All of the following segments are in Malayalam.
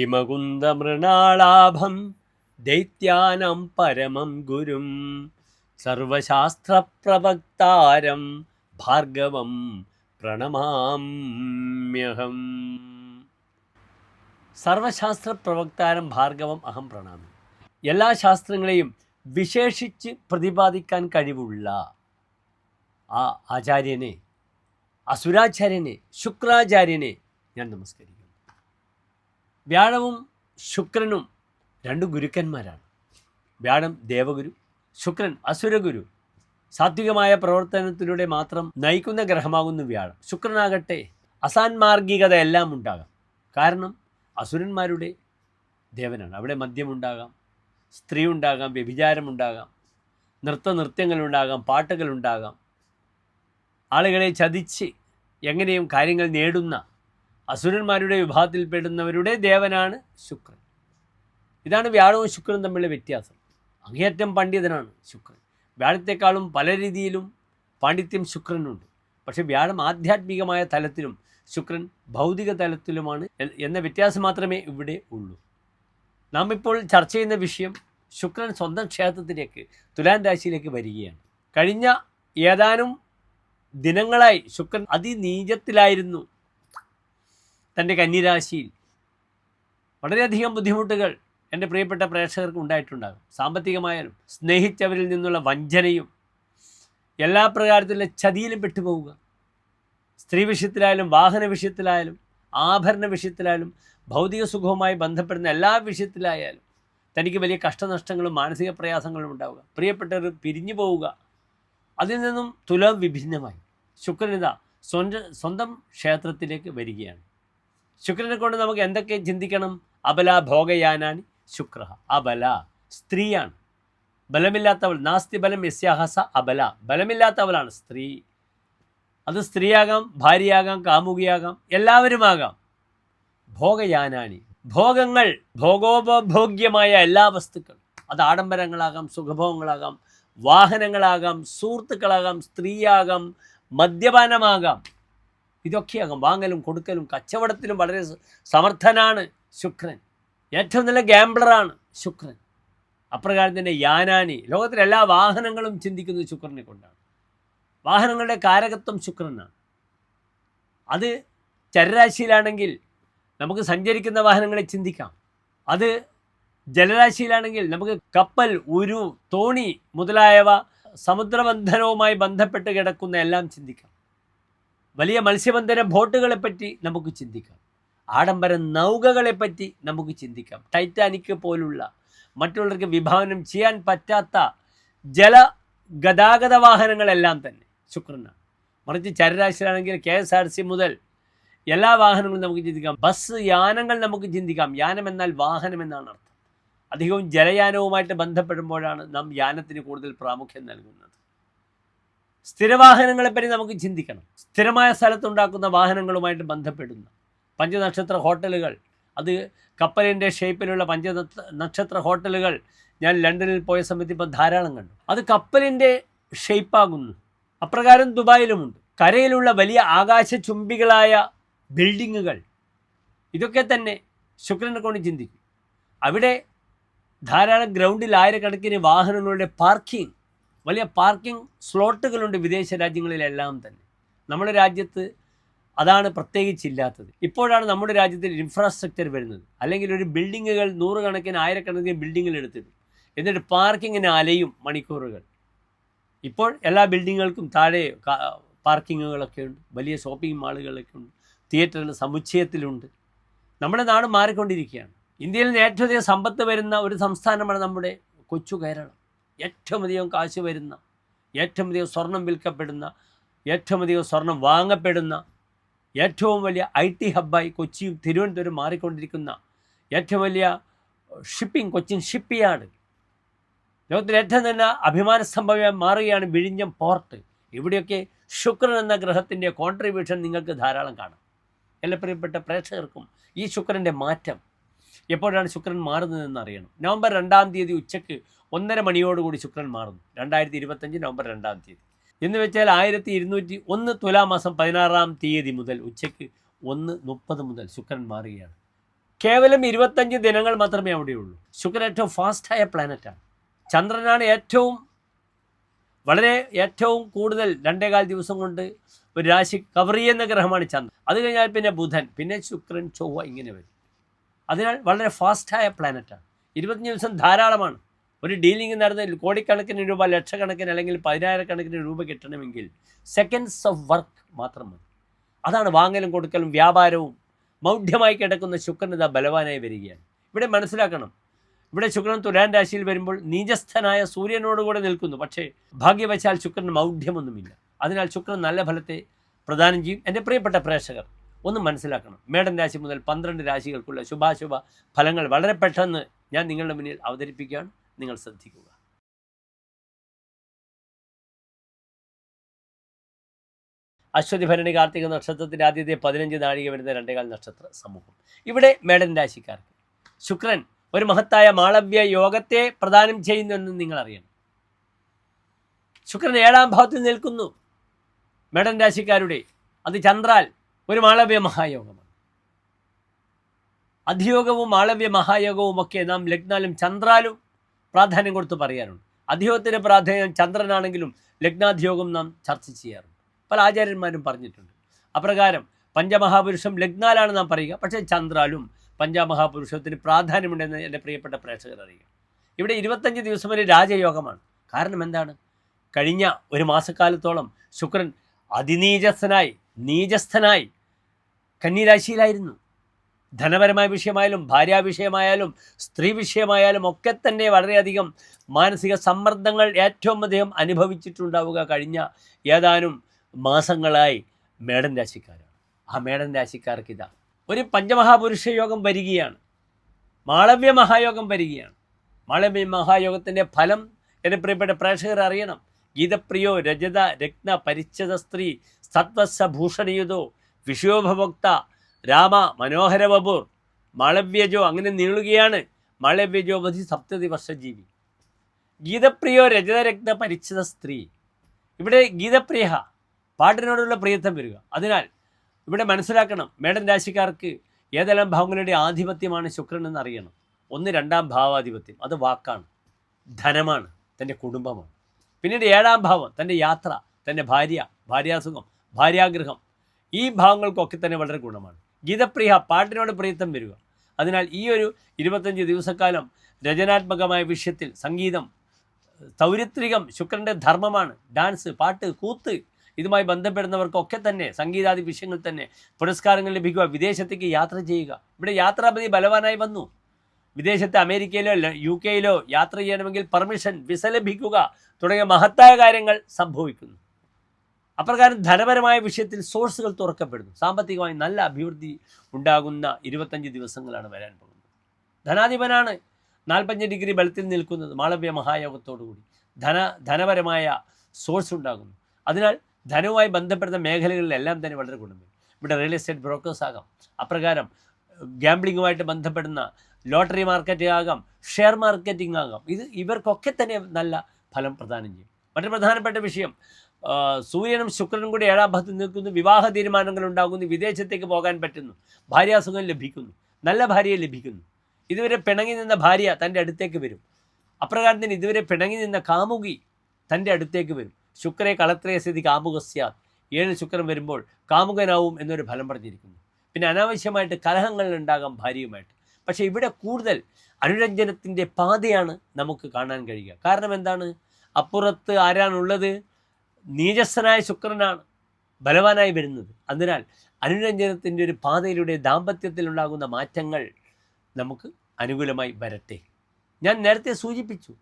ഹിമകുന്ദമൃണാളാഭം ദൈത്യാനം പരമം ഗുരും സർവശാസ്ത്രപ്രവക്താരം ഭാർഗവം പ്രണമാമ്യഹം. സർവശാസ്ത്ര പ്രവക്താരം ഭാർഗവം അഹം പ്രണാമി. എല്ലാ ശാസ്ത്രങ്ങളെയും വിശേഷിച്ച് പ്രതിപാദിക്കാൻ കഴിവുള്ള ആ ആചാര്യനെ അസുരാചാര്യനെ ശുക്രാചാര്യനെ ഞാൻ നമസ്കരിക്കുന്നു. വ്യാഴവും ശുക്രനും രണ്ട് ഗുരുക്കന്മാരാണ്. വ്യാഴം ദേവഗുരു ശുക്രൻ അസുരഗുരു. സാത്വികമായ പ്രവർത്തനത്തിലൂടെ മാത്രം നയിക്കുന്ന ഗ്രഹമാകുന്നു വ്യാഴം. ശുക്രനാകട്ടെ അസാൻമാർഗികത എല്ലാം ഉണ്ടാകാം. കാരണം അസുരന്മാരുടെ ദേവനാണ്. അവിടെ മദ്യമുണ്ടാകാം സ്ത്രീ ഉണ്ടാകാം വ്യഭിചാരമുണ്ടാകാം നൃത്ത നൃത്യങ്ങളുണ്ടാകാം പാട്ടുകളുണ്ടാകാം. ആളുകളെ ചതിച്ച് എങ്ങനെയും കാര്യങ്ങൾ നേടുന്ന അസുരന്മാരുടെ വിഭാഗത്തിൽപ്പെടുന്നവരുടെ ദേവനാണ് ശുക്രൻ. ഇതാണ് വ്യാഴവും ശുക്രനും തമ്മിലുള്ള വ്യത്യാസം. അങ്ങേയറ്റം പണ്ഡിതനാണ് ശുക്രൻ. വ്യാഴത്തെക്കാളും പല രീതിയിലും പാണ്ഡിത്യം ശുക്രനുണ്ട്. പക്ഷേ വ്യാഴം ആധ്യാത്മികമായ തലത്തിലും ശുക്രൻ ഭൗതിക തലത്തിലുമാണ് എന്ന വ്യത്യാസം മാത്രമേ ഇവിടെ ഉള്ളൂ. നാം ഇപ്പോൾ ചർച്ച ചെയ്യുന്ന വിഷയം ശുക്രൻ സ്വന്തം ക്ഷേത്രത്തിലേക്ക് തുലാൻ രാശിയിലേക്ക് വരികയാണ്. കഴിഞ്ഞ ഏതാനും ദിനങ്ങളായി ശുക്രൻ അതിനീചത്തിലായിരുന്നു. തന്റെ കന്നിരാശിയിൽ വളരെയധികം ബുദ്ധിമുട്ടുകൾ എന്റെ പ്രിയപ്പെട്ട പ്രേക്ഷകർക്ക് ഉണ്ടായിട്ടുണ്ടാകും. സാമ്പത്തികമായാലും സ്നേഹിച്ചവരിൽ നിന്നുള്ള വഞ്ചനയും എല്ലാ പ്രകാരത്തിലുള്ള ചതിയിലും പെട്ടുപോവുക. സ്ത്രീ വിഷയത്തിലായാലും വാഹന വിഷയത്തിലായാലും ആഭരണ വിഷയത്തിലായാലും ഭൗതിക സുഖവുമായി ബന്ധപ്പെടുന്ന എല്ലാ വിഷയത്തിലായാലും തനിക്ക് വലിയ കഷ്ടനഷ്ടങ്ങളും മാനസിക പ്രയാസങ്ങളും ഉണ്ടാവുക. പ്രിയപ്പെട്ടവർ പിരിഞ്ഞു പോവുക. അതിൽ നിന്നും തുലം വിഭിന്നമായി. ശുക്രനിത സ്വന്തം സ്വന്തം ക്ഷേത്രത്തിലേക്ക് വരികയാണ്. ശുക്രനെ കൊണ്ട് നമുക്ക് എന്തൊക്കെ ചിന്തിക്കണം? അബല ഭോഗയാനാനി ശുക്ര അബല സ്ത്രീയാണ്. ബലമില്ലാത്തവൾ നാസ്തി ബലം യസ്യാഹസ അബല. ബലമില്ലാത്തവളാണ് സ്ത്രീ. അത് സ്ത്രീയാകാം ഭാര്യയാകാം കാമുകിയാകാം എല്ലാവരുമാകാം. ഭോഗയാനാനി. ഭോഗങ്ങൾ ഭോഗോപഭോഗ്യമായ എല്ലാ വസ്തുക്കളും. അത് ആഡംബരങ്ങളാകാം സുഖഭോഗങ്ങളാകാം വാഹനങ്ങളാകാം സുഹൃത്തുക്കളാകാം സ്ത്രീയാകാം മദ്യപാനമാകാം. ഇതൊക്കെയാകാം വാങ്ങലും കൊടുക്കലും കച്ചവടത്തിലും വളരെ സമർത്ഥനാണ് ശുക്രൻ. ഏറ്റവും നല്ല ഗാംബ്ലറാണ് ശുക്രൻ. അപ്രകാരം തന്നെ യാനാനി. ലോകത്തിലെ എല്ലാ വാഹനങ്ങളും ചിന്തിക്കുന്നത് ശുക്രനെ കൊണ്ടാണ്. വാഹനങ്ങളുടെ കാരകത്വം ശുക്രനാണ്. അത് ചരരാശിയിലാണെങ്കിൽ നമുക്ക് സഞ്ചരിക്കുന്ന വാഹനങ്ങളെ ചിന്തിക്കാം. അത് ജലരാശിയിലാണെങ്കിൽ നമുക്ക് കപ്പൽ ഉരു തോണി മുതലായവ സമുദ്രബന്ധനവുമായി ബന്ധപ്പെട്ട് കിടക്കുന്ന എല്ലാം ചിന്തിക്കാം. വലിയ മത്സ്യബന്ധന ബോട്ടുകളെ പറ്റി നമുക്ക് ചിന്തിക്കാം. ആഡംബര നൗകകളെപ്പറ്റി നമുക്ക് ചിന്തിക്കാം. ടൈറ്റാനിക് പോലുള്ള മറ്റുള്ളവർക്ക് വിഭാവനം ചെയ്യാൻ പറ്റാത്ത ജല ഗതാഗത വാഹനങ്ങളെല്ലാം തന്നെ. ശുക്രനാണ്. മറിച്ച് ചരരാശിയിലാണെങ്കിൽ കെ എസ് ആർ സി മുതൽ എല്ലാ വാഹനങ്ങളും നമുക്ക് ചിന്തിക്കാം. ബസ് യാനങ്ങൾ നമുക്ക് ചിന്തിക്കാം. യാനം എന്നാൽ വാഹനം എന്നാണ് അർത്ഥം. അധികവും ജലയാനവുമായിട്ട് ബന്ധപ്പെടുമ്പോഴാണ് നാം യാനത്തിന് കൂടുതൽ പ്രാമുഖ്യം നൽകുന്നത്. സ്ഥിരവാഹനങ്ങളെപ്പറ്റി നമുക്ക് ചിന്തിക്കണം. സ്ഥിരമായ സ്ഥലത്തുണ്ടാക്കുന്ന വാഹനങ്ങളുമായിട്ട് ബന്ധപ്പെടുന്ന. പഞ്ചനക്ഷത്ര ഹോട്ടലുകൾ അത് കപ്പലിന്റെ ഷേപ്പിലുള്ള പഞ്ച നക്ഷത്ര ഹോട്ടലുകൾ ഞാൻ ലണ്ടനിൽ പോയ സമയത്ത് ഇപ്പം ധാരാളം കണ്ടു. അത് കപ്പലിന്റെ ഷേപ്പാകുന്നു. അപ്രകാരം ദുബായിലുമുണ്ട്. കരയിലുള്ള വലിയ ആകാശ ചുംബികളായ ബിൽഡിങ്ങുകൾ. ഇതൊക്കെ തന്നെ ശുക്രനെ കൊണ്ട് ചിന്തിക്കും. അവിടെ ധാരാളം ഗ്രൗണ്ടിൽ ആയിരക്കണക്കിന് വാഹനങ്ങളുടെ പാർക്കിംഗ് വലിയ പാർക്കിംഗ് സ്ലോട്ടുകളുണ്ട് വിദേശ രാജ്യങ്ങളിലെല്ലാം തന്നെ. നമ്മുടെ രാജ്യത്ത് അതാണ് പ്രത്യേകിച്ചില്ലാത്തത്. ഇപ്പോഴാണ് നമ്മുടെ രാജ്യത്തിൽ ഇൻഫ്രാസ്ട്രക്ചർ വരുന്നത്. അല്ലെങ്കിൽ ഒരു ബിൽഡിങ്ങുകൾ നൂറുകണക്കിന് ആയിരക്കണക്കിന് ബിൽഡിങ്ങുകൾ എടുത്തിട്ട് എന്നിട്ട് പാർക്കിങ്ങിന് അലയും മണിക്കൂറുകൾ. ഇപ്പോൾ എല്ലാ ബിൽഡിങ്ങുകൾക്കും താഴെ പാർക്കിങ്ങുകളൊക്കെ ഉണ്ട്. വലിയ ഷോപ്പിംഗ് മാളുകളൊക്കെ ഉണ്ട്. തിയേറ്ററിന് സമുച്ചയത്തിലുണ്ട്. നമ്മുടെ നാട് മാറിക്കൊണ്ടിരിക്കുകയാണ്. ഇന്ത്യയിൽ ഏറ്റവും അധികം സമ്പത്ത് വരുന്ന ഒരു സംസ്ഥാനമാണ് നമ്മുടെ കൊച്ചു കേരളം. ഏറ്റവും അധികം കാശ് വരുന്ന ഏറ്റവും അധികം സ്വർണം വിൽക്കപ്പെടുന്ന ഏറ്റവും അധികം സ്വർണം വാങ്ങപ്പെടുന്ന ഏറ്റവും വലിയ ഐ ടി ഹബ്ബായി കൊച്ചിയും തിരുവനന്തപുരം മാറിക്കൊണ്ടിരിക്കുന്ന ഏറ്റവും വലിയ ഷിപ്പിംഗ് കൊച്ചിൻ ഷിപ്പ് യാർഡ് ലോകത്തിലെ ഏറ്റവും തന്നെ അഭിമാന സംഭവമായി മാറുകയാണ് വിഴിഞ്ഞം പോർട്ട്. ഇവിടെയൊക്കെ ശുക്രൻ എന്ന ഗ്രഹത്തിന്റെ കോൺട്രിബ്യൂഷൻ നിങ്ങൾക്ക് ധാരാളം കാണാം. എല്ലാ പ്രിയപ്പെട്ട പ്രേക്ഷകർക്കും ഈ ശുക്രന്റെ മാറ്റം എപ്പോഴാണ് ശുക്രൻ മാറുന്നതെന്ന് അറിയണം. നവംബർ രണ്ടാം തീയതി ഉച്ചയ്ക്ക് ഒന്നര മണിയോടുകൂടി ശുക്രൻ മാറുന്നു. രണ്ടായിരത്തി ഇരുപത്തഞ്ച് നവംബർ രണ്ടാം തീയതി. എന്ന് വെച്ചാൽ ആയിരത്തി ഇരുന്നൂറ്റി ഒന്ന് തുലാമാസം പതിനാറാം തീയതി മുതൽ ഉച്ചയ്ക്ക് ഒന്ന് മുപ്പത് മുതൽ ശുക്രൻ മാറുകയാണ്. കേവലം ഇരുപത്തഞ്ച് ദിനങ്ങൾ മാത്രമേ അവിടെയുള്ളൂ. ശുക്രൻ ഏറ്റവും ഫാസ്റ്റായ പ്ലാനറ്റാണ്. ചന്ദ്രനാണ് ഏറ്റവും വളരെ ഏറ്റവും കൂടുതൽ രണ്ടേകാൽ ദിവസം കൊണ്ട് ഒരു രാശി കവർ ചെയ്യുന്ന ഗ്രഹമാണ് ചന്ദ്രൻ. അത് കഴിഞ്ഞാൽ പിന്നെ ബുധൻ പിന്നെ ശുക്രൻ ചൊവ്വ ഇങ്ങനെ വരും. അതിനാൽ വളരെ ഫാസ്റ്റായ പ്ലാനറ്റാണ്. ഇരുപത്തഞ്ച് ദിവസം ധാരാളമാണ്. ഒരു ഡീലിംഗ് നടന്ന കോടിക്കണക്കിന് രൂപ ലക്ഷക്കണക്കിന് അല്ലെങ്കിൽ പതിനായിരക്കണക്കിന് രൂപ കിട്ടണമെങ്കിൽ സെക്കൻഡ്സ് ഓഫ് വർക്ക് മാത്രം മതി. അതാണ് വാങ്ങലും കൊടുക്കലും വ്യാപാരവും. മൗഢ്യമായി കിടക്കുന്ന ശുക്രൻ ഇതാ ബലവാനായി വരികയാണ്. ഇവിടെ മനസ്സിലാക്കണം. ഇവിടെ ശുക്രൻ തുലാൻ രാശിയിൽ വരുമ്പോൾ നീചസ്ഥനായ സൂര്യനോടുകൂടെ നിൽക്കുന്നു. പക്ഷേ ഭാഗ്യവശാൽ ശുക്രൻ മൗഢ്യമൊന്നുമില്ല. അതിനാൽ ശുക്രൻ നല്ല ഫലത്തെ പ്രദാനം ചെയ്യും. എന്റെ പ്രിയപ്പെട്ട പ്രേക്ഷകർ ഒന്ന് മനസ്സിലാക്കണം. മേടൻ രാശി മുതൽ പന്ത്രണ്ട് രാശികൾക്കുള്ള ശുഭാശുഭ ഫലങ്ങൾ വളരെ പെട്ടെന്ന് ഞാൻ നിങ്ങളുടെ മുന്നിൽ അവതരിപ്പിക്കുകയാണ് നിങ്ങൾ ശ്രദ്ധിക്കുക. അശ്വതി ഭരണി കാർത്തിക നക്ഷത്രത്തിന്റെ ആദ്യത്തെ പതിനഞ്ച് നാഴിക വരുന്ന രണ്ടേകാൽ നക്ഷത്ര സമൂഹം. ഇവിടെ മേടൻ രാശിക്കാർക്ക് ശുക്രൻ ഒരു മഹത്തായ മാളവ്യ യോഗത്തെ പ്രദാനം ചെയ്യുന്നുവെന്ന് നിങ്ങൾ അറിയണം. ശുക്രൻ ഏഴാം ഭാവത്തിൽ നിൽക്കുന്നു. മേടൻ രാശിക്കാരുടെ അത് ചന്ദ്രാൽ ഒരു മാളവ്യ മഹായോഗമാണ്. അധിയോഗവും മാളവ്യ മഹായോഗവും ഒക്കെ നാം ലഗ്നാലും ചന്ദ്രാലും പ്രാധാന്യം കൊടുത്ത് പറയാറുണ്ട്. അധിയോഗത്തിന്റെ പ്രാധാന്യം ചന്ദ്രനാണെങ്കിലും ലഗ്നാധിയോഗം നാം ചർച്ച ചെയ്യാറുണ്ട്. പല ആചാര്യന്മാരും പറഞ്ഞിട്ടുണ്ട്. അപ്രകാരം പഞ്ചമഹാപുരുഷം ലഗ്നാലാണ് നാം പറയുക പക്ഷേ ചന്ദ്രാലും പഞ്ചമഹാപുരുഷത്തിന് പ്രാധാന്യമുണ്ടെന്ന് എന്റെ പ്രിയപ്പെട്ട പ്രേക്ഷകർ അറിയുക. ഇവിടെ ഇരുപത്തഞ്ച് ദിവസം വരെ രാജയോഗമാണ്. കാരണം എന്താണ്? കഴിഞ്ഞ ഒരു മാസക്കാലത്തോളം ശുക്രൻ അതിനീജസ്ഥനായി നീചസ്ഥനായി കന്നിരാശിയിലായിരുന്നു. ധനപരമായ വിഷയമായാലും ഭാര്യാ വിഷയമായാലും സ്ത്രീ വിഷയമായാലും ഒക്കെ തന്നെ വളരെയധികം മാനസിക സമ്മർദ്ദങ്ങൾ ഏറ്റവും അധികം അനുഭവിച്ചിട്ടുണ്ടാവുക കഴിഞ്ഞ ഏതാനും മാസങ്ങളായി മേടൻ രാശിക്കാരാണ്. ആ മേടൻ രാശിക്കാർക്ക് ഇതാണ് ഒരു പഞ്ചമഹാപുരുഷ യോഗം വരികയാണ്. മാളവ്യ മഹായോഗം വരികയാണ്. മാളവ്യ മഹായോഗത്തിന്റെ ഫലം എന്റെ പ്രിയപ്പെട്ട പ്രേക്ഷകർ അറിയണം. ഗീതപ്രിയോ രജത രത്ന പരിച്ഛത സ്ത്രീ സത്വസഭൂഷണിയുതോ വിഷയോപഭോക്ത രാമ മനോഹര ബപൂർ മളവ്യജോ അങ്ങനെ നീളുകയാണ് മാളവ്യജോ മതി സപ്തതി വർഷജീവി ഗീതപ്രിയോ രജതരക്ത പരിച്ഛിത സ്ത്രീ. ഇവിടെ ഗീതപ്രിയ പാട്ടിനോടുള്ള പ്രിയത്വം വരിക. അതിനാൽ ഇവിടെ മനസ്സിലാക്കണം മേടൻ രാശിക്കാർക്ക് ഏതെല്ലാം ഭാവങ്ങളുടെ ആധിപത്യമാണ് ശുക്രൻ എന്ന് അറിയണം. ഒന്ന് രണ്ടാം ഭാവാധിപത്യം. അത് വാക്കാണ്. ധനമാണ്. തന്റെ കുടുംബമാണ്. പിന്നീട് ഏഴാം ഭാവം. തന്റെ യാത്ര തന്റെ ഭാര്യ ഭാര്യാസുഖം ഭാര്യാഗൃഹം ഈ ഭാവങ്ങൾക്കൊക്കെ തന്നെ വളരെ ഗുണമാണ്. ഗീതപ്രിയ പാട്ടിനോട് പ്രിയത്വം വരിക. അതിനാൽ ഈ ഒരു ഇരുപത്തഞ്ച് ദിവസക്കാലം രചനാത്മകമായ വിഷയത്തിൽ സംഗീതം തൗരിത്രികം ശുക്രന്റെ ധർമ്മമാണ് ഡാൻസ് പാട്ട് കൂത്ത് ഇതുമായി ബന്ധപ്പെടുന്നവർക്കൊക്കെ തന്നെ സംഗീതാദി വിഷയങ്ങൾ തന്നെ പുരസ്കാരങ്ങൾ ലഭിക്കുക വിദേശത്തേക്ക് യാത്ര ചെയ്യുക. ഇവിടെ യാത്രാപതി ബലവാനായി വന്നു. വിദേശത്തെ അമേരിക്കയിലോ യു കെയിലോ യാത്ര ചെയ്യണമെങ്കിൽ പെർമിഷൻ വിസ ലഭിക്കുക തുടങ്ങിയ മഹത്തായ കാര്യങ്ങൾ സംഭവിക്കുന്നു. അപ്രകാരം ധനപരമായ വിഷയത്തിൽ സോഴ്സുകൾ തുറക്കപ്പെടുന്നു. സാമ്പത്തികമായി നല്ല അഭിവൃദ്ധി ഉണ്ടാകുന്ന ഇരുപത്തഞ്ച് ദിവസങ്ങളാണ് വരാൻ പോകുന്നത്. ധനാധിപനാണ് നാൽപ്പഞ്ച് ഡിഗ്രി ബലത്തിൽ നിൽക്കുന്നത്. മാളവ്യ മഹായോഗത്തോടുകൂടി ധന ധനപരമായ സോഴ്സ് ഉണ്ടാകുന്നു. അതിനാൽ ധനവുമായി ബന്ധപ്പെടുന്ന മേഖലകളിലെല്ലാം തന്നെ വളരെ ഗുണം വരും ഇവിടെ റിയൽ എസ്റ്റേറ്റ് ബ്രോക്കേഴ്സ് ആകാം. അപ്രകാരം ഗ്യാംബ്ലിങ്ങുമായിട്ട് ബന്ധപ്പെടുന്ന ലോട്ടറി മാർക്കറ്റിംഗ് ആകാം ഷെയർ മാർക്കറ്റിംഗ് ആകാം. ഇത് ഇവർക്കൊക്കെ തന്നെ നല്ല ഫലം പ്രദാനം ചെയ്യും. മറ്റൊരു പ്രധാനപ്പെട്ട വിഷയം സൂര്യനും ശുക്രനും കൂടി ഏഴാം ഭാഗത്ത് നിൽക്കുന്നു. വിവാഹ തീരുമാനങ്ങൾ ഉണ്ടാകുന്നു വിദേശത്തേക്ക് പോകാൻ പറ്റുന്നു. ഭാര്യാസുഖം ലഭിക്കുന്നു. നല്ല ഭാര്യയെ ലഭിക്കുന്നു. ഇതുവരെ പിണങ്ങി നിന്ന ഭാര്യ തന്റെ അടുത്തേക്ക് വരും. അപ്രകാരത്തിന് ഇതുവരെ പിണങ്ങി നിന്ന കാമുകി തന്റെ അടുത്തേക്ക് വരും. ശുക്രേ കളത്രയ സ്ഥിതി കാമുകസ്യ. ഏഴ് ശുക്രൻ വരുമ്പോൾ കാമുകനാവും എന്നൊരു ഫലം പറഞ്ഞിരിക്കുന്നു. പിന്നെ അനാവശ്യമായിട്ട് കലഹങ്ങൾ ഉണ്ടാകാം ഭാര്യയുമായിട്ട്. പക്ഷേ ഇവിടെ കൂടുതൽ അനുരഞ്ജനത്തിന്റെ പാതയാണ് നമുക്ക് കാണാൻ കഴിയുക. കാരണം എന്താണ്? അപ്പുറത്ത് ആരാണുള്ളത്? നീചസ്ഥനായ ശുക്രനാണ് ബലവാനായി വരുന്നത്. അതിനാൽ അനുരഞ്ജനത്തിന്റെ ഒരു പാതയിലൂടെ ദാമ്പത്യത്തിലുണ്ടാകുന്ന മാറ്റങ്ങൾ നമുക്ക് അനുകൂലമായി വരട്ടെ. ഞാൻ നേരത്തെ സൂചിപ്പിച്ചു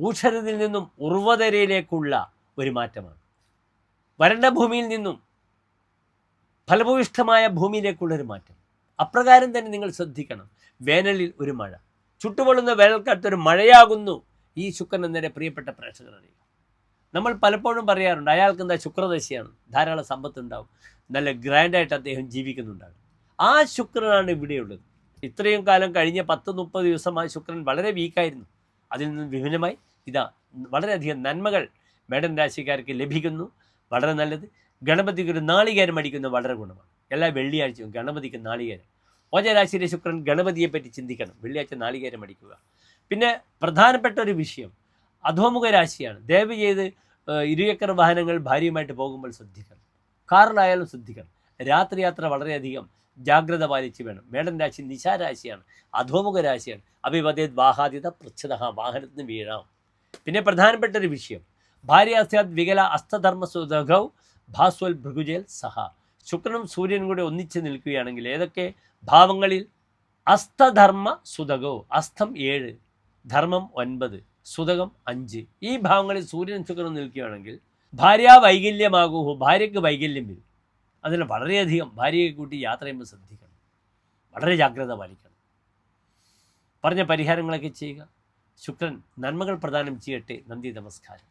ഊഷരത്തിൽ നിന്നും ഉർവതരയിലേക്കുള്ള ഒരു മാറ്റമാണ്. വരണ്ട ഭൂമിയിൽ നിന്നും ഫലഭൂയിഷ്ഠമായ ഭൂമിയിലേക്കുള്ള ഒരു മാറ്റം. അപ്രകാരം തന്നെ നിങ്ങൾ ശ്രദ്ധിക്കണം വേനലിൽ ഒരു മഴ. ചുട്ടുപൊള്ളുന്ന വേനൽക്കാലത്ത് ഒരു മഴയാകുന്നു ഈ ശുക്രൻ എന്നതിന്റെ പ്രിയപ്പെട്ട പ്രേക്ഷകർ നമ്മൾ പലപ്പോഴും പറയാറുണ്ട് അയാൾക്ക് എന്താ ശുക്രദശയാണ്? ധാരാളം സമ്പത്തുണ്ടാവും. നല്ല ഗ്രാൻഡായിട്ട് അദ്ദേഹം ജീവിക്കുന്നുണ്ടാകും. ആ ശുക്രനാണ് ഇവിടെയുള്ളത്. ഇത്രയും കാലം കഴിഞ്ഞ പത്ത് മുപ്പത് ദിവസം ആ ശുക്രൻ വളരെ വീക്കായിരുന്നു. അതിൽ നിന്ന് വിഭിന്നമായി. ഇതാ വളരെയധികം നന്മകൾ മേടൻ രാശിക്കാർക്ക് ലഭിക്കുന്നു. വളരെ നല്ലത്. ഗണപതിക്ക് ഒരു നാളികേരം അടിക്കുന്നത് വളരെ ഗുണമാണ്. എല്ലാ വെള്ളിയാഴ്ചയും ഗണപതിക്ക് നാളികേരം. ഓജരാശിയിലെ ശുക്രൻ ഗണപതിയെ പറ്റി ചിന്തിക്കണം. വെള്ളിയാഴ്ച നാളികേരം അടിക്കുക. പിന്നെ പ്രധാനപ്പെട്ട ഒരു വിഷയം. അധോമുഖ രാശിയാണ് ദയവ് ചെയ്ത് ഇരുചക്ര വാഹനങ്ങൾ ഭാര്യയുമായിട്ട് പോകുമ്പോൾ ശ്രദ്ധിക്കണം. കാറിലായാലും ശ്രദ്ധിക്കണം. രാത്രി യാത്ര വളരെയധികം ജാഗ്രത പാലിച്ച് വേണം. മേടൻ രാശി നിശാരാശിയാണ് അധോമുഖ രാശിയാണ്. അഭിപതേ വാഹാദിത പൃച്ഛത വാഹനത്തിന് വീഴാം. പിന്നെ പ്രധാനപ്പെട്ട ഒരു വിഷയം. ഭാര്യാസ്യാത് വികല അസ്തധർമ്മ സുധൗ ഭാസ്വൽ ഭൃഗുജേൽ സഹ. ശുക്രനും സൂര്യനും കൂടെ ഒന്നിച്ച് നിൽക്കുകയാണെങ്കിൽ ഏതൊക്കെ? ഭാവങ്ങളിൽ അസ്തധർമ്മ സുതകോ അസ്തം ഏഴ് ധർമ്മം ഒൻപത്. സുതകം അഞ്ച്. ഈ ഭാവങ്ങളിൽ സൂര്യൻ ശുക്രനും നിൽക്കുകയാണെങ്കിൽ ഭാര്യ വൈകല്യമാകൂ ഭാര്യയ്ക്ക് വൈകല്യം വരും. അതിന് വളരെയധികം ഭാര്യയെ കൂട്ടി യാത്ര ചെയ്യുമ്പോൾ ശ്രദ്ധിക്കണം. വളരെ ജാഗ്രത പാലിക്കണം. പറഞ്ഞ പരിഹാരങ്ങളൊക്കെ ചെയ്യുക. ശുക്രൻ നന്മകൾ പ്രദാനം ചെയ്യട്ടെ. നന്ദി നമസ്കാരം.